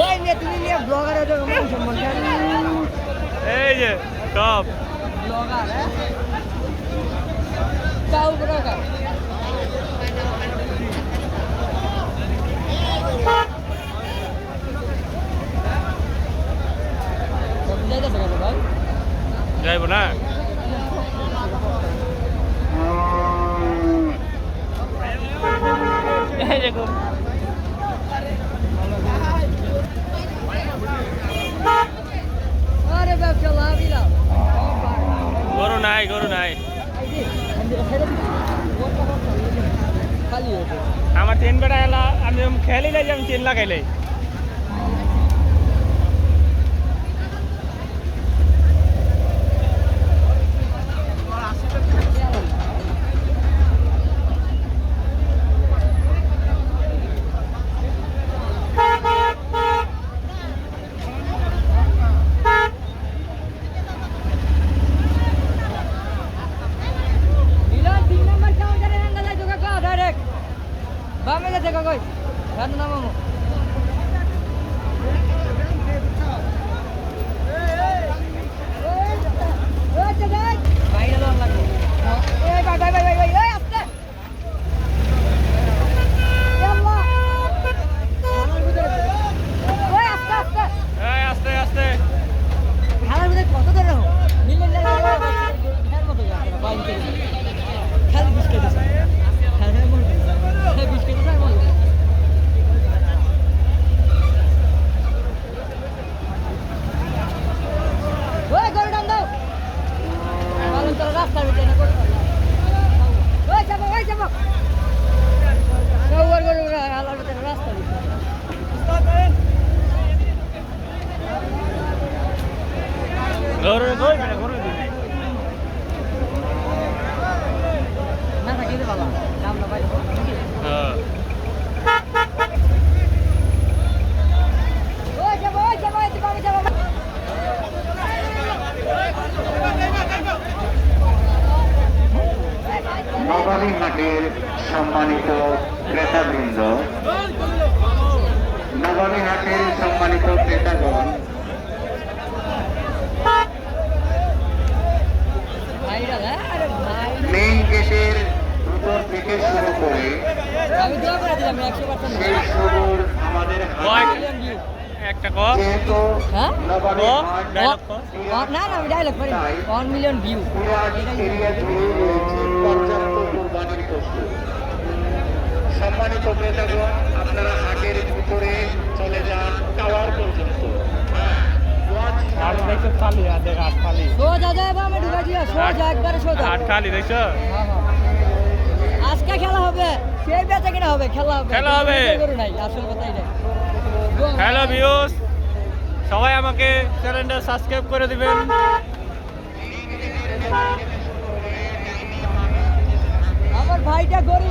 ওই নিয়ে তুমি নিয়ে ব্লগার হয়ে যাবে মান সম্মান এই যে টপ ব্লগার হ্যাঁ? কাউ বড় কাউ যাইতেছে কেন ভাই যাইব না এই দেখুন আরে ব্যবসা লাভই লাভ গরু নাই গরু নাই খালি হয়েছে আমার তিন বেড়া এলা আমি খেয়ালি নাই আমি তিন লাগাইলে 風がすごい。ランドナマも。নবাবী হাটের সম্মানিত ক্রেতাবৃন্দ। নবাবী হাটের সম্মানিত ক্রেতাগণ থেকে শুরু করে আমি দোয়া করে দিলাম একশো পার্সেন্ট সেই শুরুর আমাদের একটা ক যেহেতু নবাবী ও, হাট dialogue কর। না না আমি ডায়লগ করি ওয়ান মিলিয়ন ভিউ পুরাট এরিয়া জুড়ে রয়েছে পর্যাপ্ত কোরবানির পশু সম্মানিত ক্রেতাগণ আপনারা হাটের ভিতরে চলে যান টাওয়ার পর্যন্ত। সোজা যায় বা আমি ঢুকা দিয়া সোজা একবারে সোজা খালি দেখছ হ্যাঁ, হ্যাঁ। আজকে খেলা হবে? সেই বেচা কিনা হবে? খেলা হবে। খেলা হবে। গরু নাই আসল কথা হ্যালো ভিউস সবাই আমাকে চ্যানেলটা সাবস্ক্রাইব করে দিবেন। আমার ভাইটা গরু